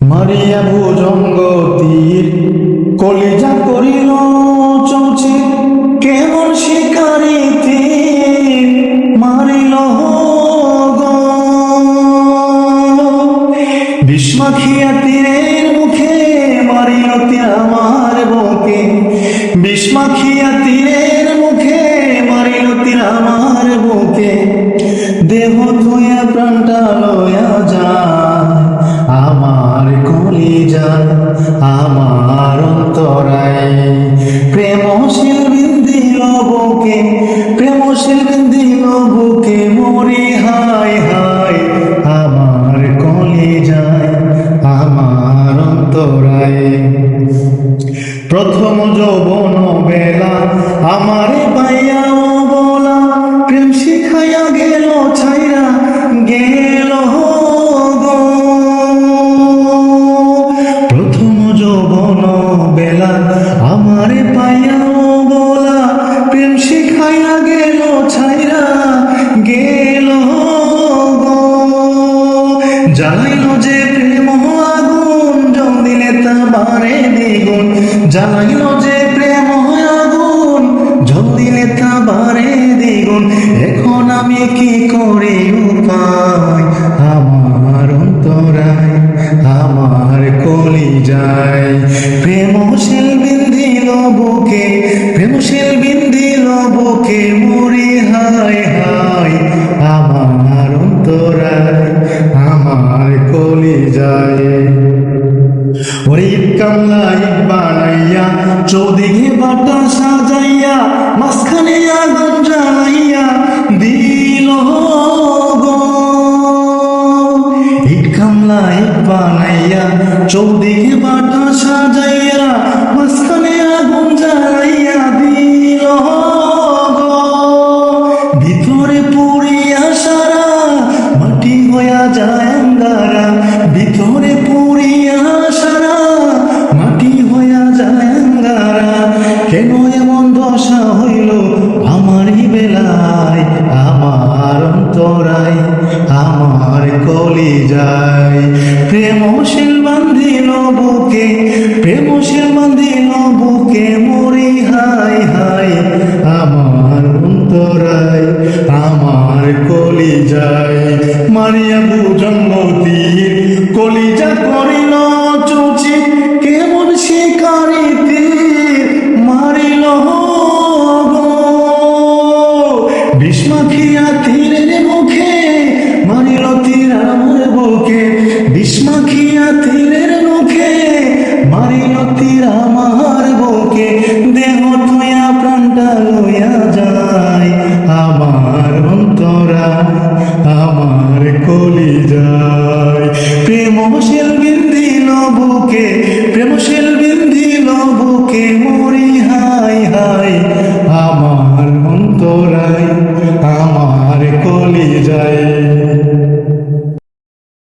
মারিয়া ভুজঙ্গ তীর কলিজা করিল চৌচে কেমন শিকারি তীর মারিল বিষ্মাখিয়া তীরের মুখে মারিল তীর আমার বুকে। বিষ্মাখিয়া তীরের মুখে মারিল তীর আমার বুকে। দেহ আমার অন্তরায়। প্রেমশীল বিন্দিল বুকে প্রেমশীল বিন্দিল হায় হায়, আমার কলে যায়, আমার অন্তরায়। প্রথম যৌবন বেলা আমারে পাইয়া জ্বালাইল যে প্রেম আগুন জল দিলে তা বারে দ্বিগুণ। জ্বালাইল যে প্রেম আগুন জল দিলে তা বারে দ্বিগুণ। এখন আমি কি করি উপায়? আমার অন্তরায়, আমার কলি যায় প্রেমশীল বিন্দিল বুকে, প্রেমশীল বিন্দিল বুকে মরি কলি যায়। ওরে কামলা বানাইয়া, চৌদিকে বাটা সাজাইয়া, মাঝখানে আগুন জ্বালাইয়া দিল ঈদ কামলা বানাইয়া, চৌদিকে বাটা সাজাইয়া প্রেমশীল বান্ধিল বুকে প্রেমশীল বান্ধিল বুকে মরি হাই হাই আমার অন্তরায়, আমার কলি যায় মারিয়া বুজঙ্গ তীর তীরের মুখে, মারিল তীর আমার বুকে। দেহ তুয়া প্রাণটা লইয়া যায়। আমার অন্তরা, আমার কলি যায় প্রেমশীল দিল বুকে, প্রেমশীল